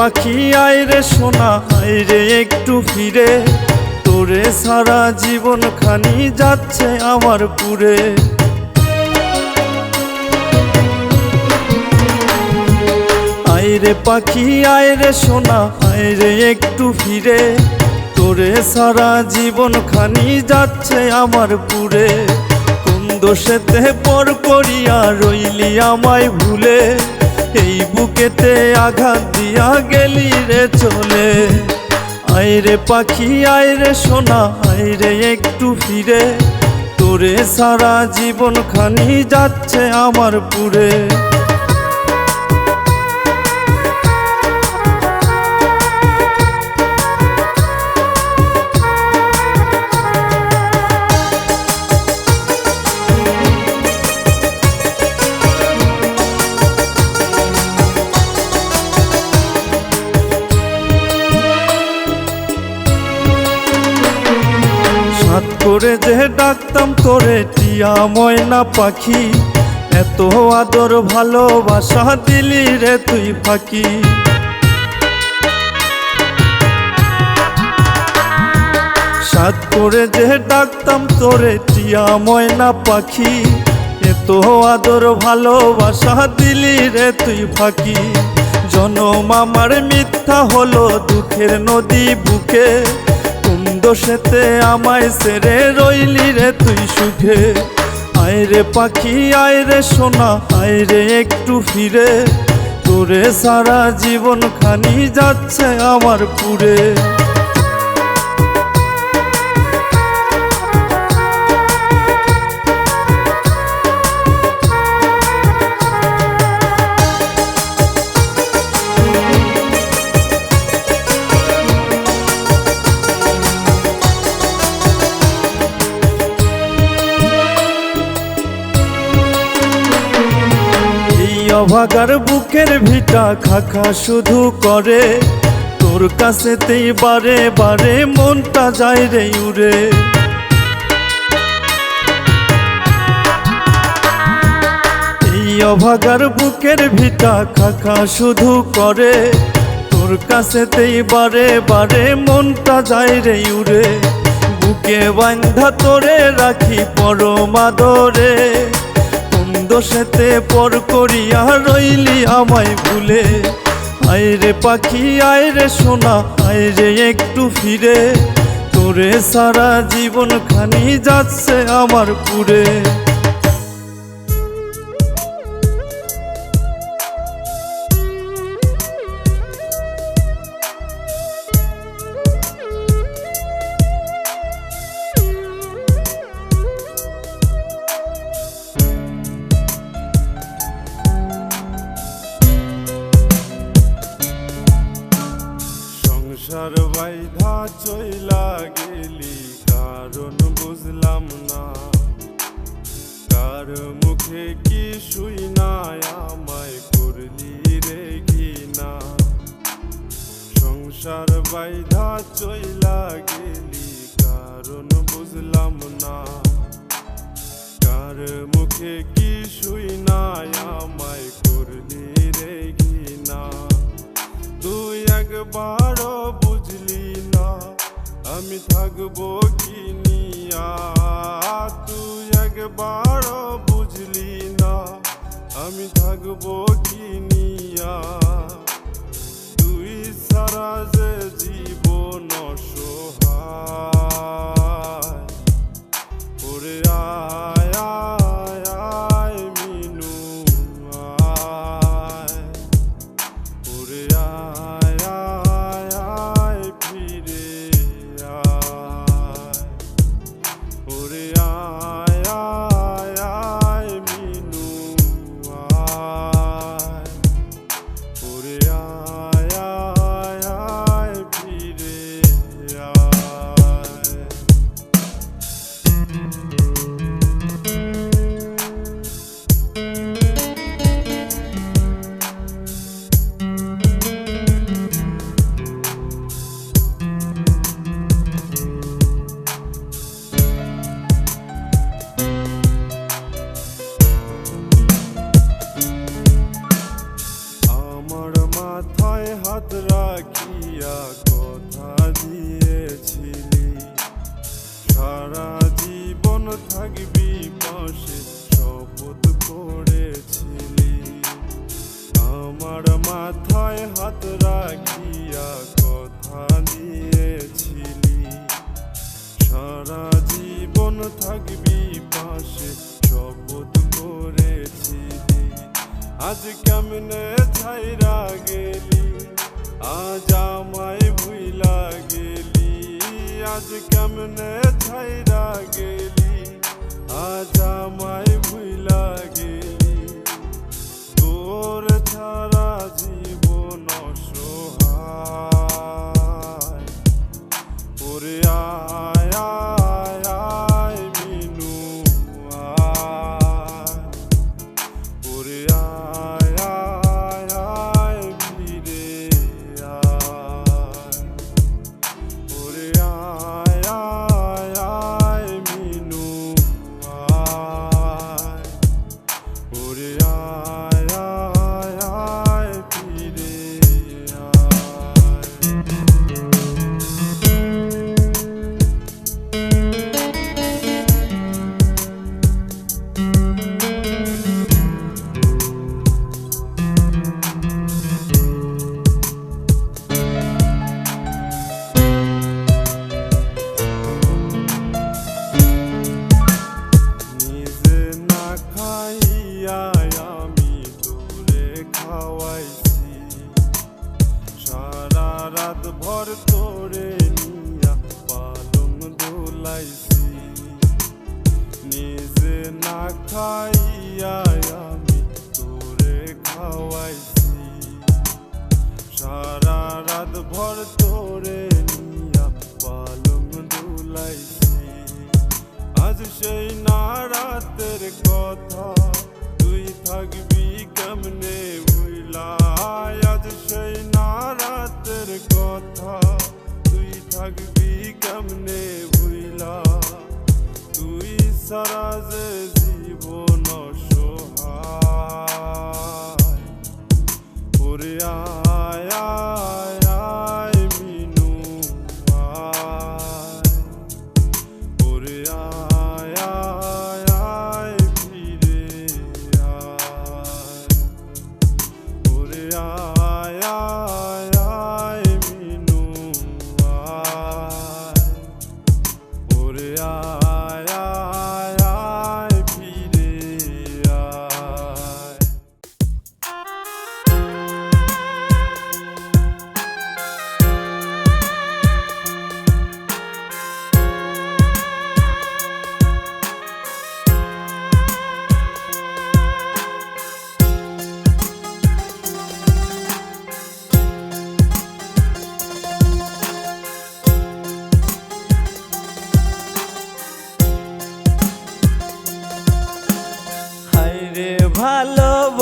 পাখি, আয় রে সোনা, আয় রে একটু ফিরে। তোরে সারা জীবন খানি যাচ্ছে আমার পুরে। আয় রে পাখি, আয় রে সোনা, আয় রে একটু ফিরে। তোরে সারা জীবন খানি যাচ্ছে আমার পুরে। কোন দোষেতে পর করিয়া রইলি আমায় ভুলে। এই বুকেতে আঘাত দিয়া গেলি রে চলে। আয় রে পাখি, আয় রে সোনা, আয় রে একটু ফিরে। তোরে সারা জীবন খানি যাচ্ছে আমার পুরে। করে যে ডাকতাম তোরে টিয়া ময়না পাখি। এত আদর ভালোবাসা দিলি রে তুই ফাঁকি। সাত করে যে ডাকতাম তোরে টিয়া ময়না পাখি। এত আদর ভালোবাসা দিলি রে তুই ফাঁকি। জনম আমার মিথ্যা হলো দুঃখের নদী বুকে। দোষেতে আমায় সেরে রইলি রে তুই সুখে। আয় রে পাখি, আয় রে সোনা, আয় রে একটু ফিরে। তোরে সারা জীবন খানি যাচ্ছে আমার পুরে। অভাগার বুকের ভিটা খাখা শুধু করে। তোর কাছেতেই বারে বারে মনটা যায় রে উড়ে। এই অভাগার বুকের ভিটা খাখা শুধু করে। তোর কাছেতেই বারে বারে মনটা যায় রে উড়ে। বুকে বান্ধা তোরে রাখি পরমাদরে দোষেতে পর করিয়া রইলি আমায় ভুলে। আয় রে পাখি আয় রে সোনা আয় রে একটু ফিরে। তোরে সারা জীবন খানি যাচ্ছে আমার পুরে। সংসার বাইধা চইলা গেলি, কারণ বুঝলাম না। কার মুখে কি শুই না আমায় করলি রে ঘিনা সংসার বাইধা চইলা গেলি, কারণ বুঝলাম না। কার মুখে কি শুই না আমায় করলি রে ঘিনা তুই একবারও আমি থাকব কি তুই একবারও বুঝলি না। আমি থাকব কি তুই সারা যে জীবন সহায় ওরে আয়। থাকবি? পাশে শপথ করেছিলি আমার মাথায় হাত রাখিয়া কথা দিয়েছিলি। সারা জীবন থাকবি পাশে শপথ করেছিলি আজ কেমনে ছাইরা গেলি? আজ আমায় ভুইলা গেলি। আজ কেমনে ছাইরা গেলি? আজ খাইয়া আমি তোরে খাওয়াইছি? সারা রাত ভর তোরে নিয়া পালং দোলাইছি। আজ সেই না রাতের কথা তুই থাকবি কেমনে ভুইলা? আজ সেই না রাতের কথা তুই থাকবি কেমনে ভুইলা? তুই সারা যে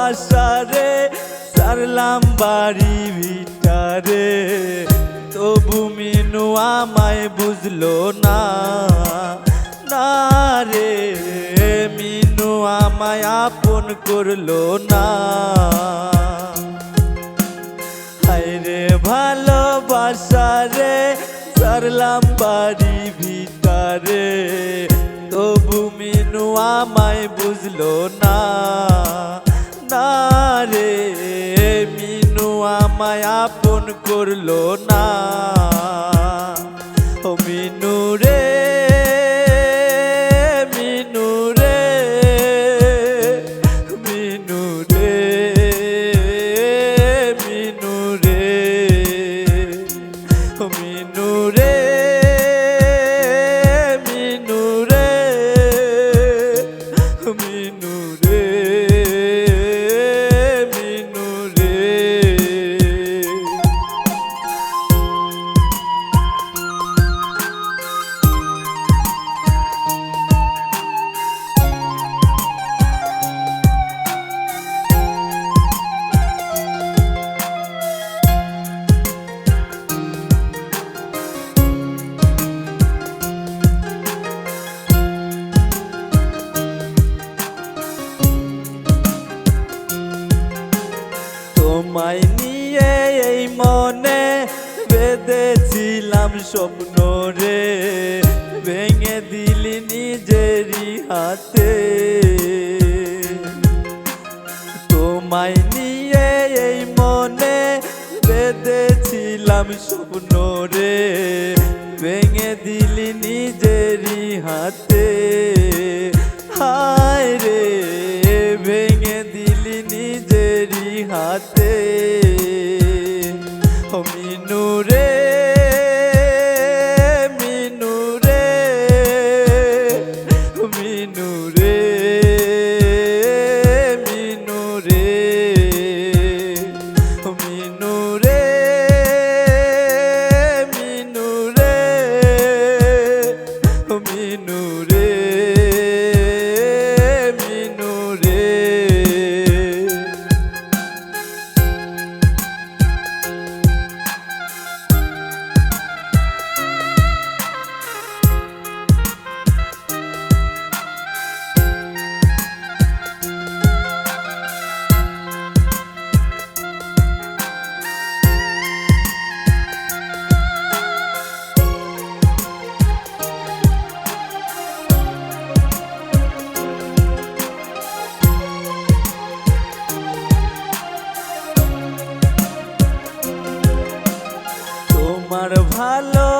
ভালোবাসা রে সারলাম বাড়ি ভিটারে। তবু মিনু আমায় বুঝলো না না রে। মিনু আমায় আপন করল না। হাইরে ভালোবাসা রে সারলাম বাড়ি ভিটারে। তবু মিনু আমায় বুঝলো না না রে মিনু আমায় আপন করল না। ও মিনু রে ভেঙে দিলি নিজেরই হাতে। তোমায় নিয়ে এই মনে বেঁধেছিলাম স্বপ্ন রে। ভেঙে দিলি নিজেরই হাতে। হায় রে, ভেঙে দিলি নিজেরই হাতে।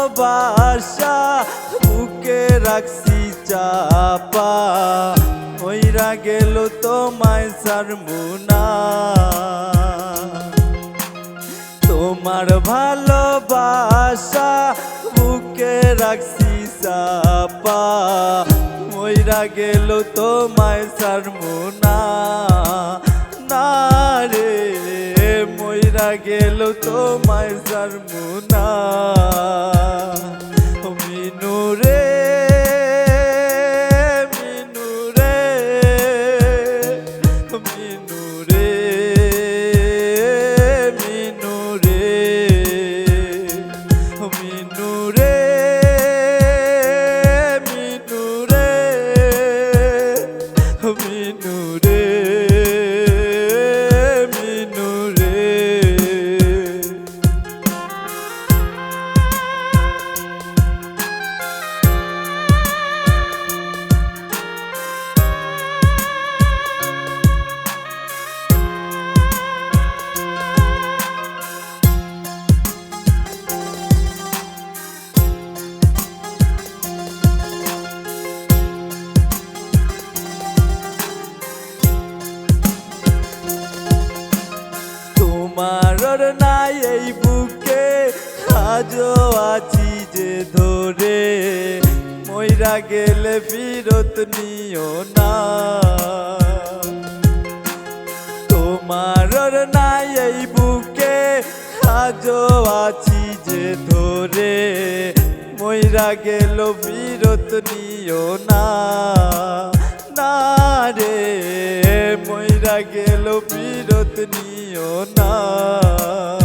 ভালোবাসা, বুকে রাখছি চাপা। ওইরা গেল তো তোমায় সারমুনা। তোমার ভালোবাসা, বুকে রাখছি চাপা। ওইরা গেল তোমায় সারমুনা। না রে, মইরা গেল তোমায় সারমুনা। তোমার নাই এই বুকে, আজও আছি যে ধরে। মইরা গেলে ফিরত নিও না। তোমার নাই এই বুকে, আজও আছি যে ধরে। মইরা গেল ফিরত নিও না। না রে, মইরা গেল ফিরত নিও না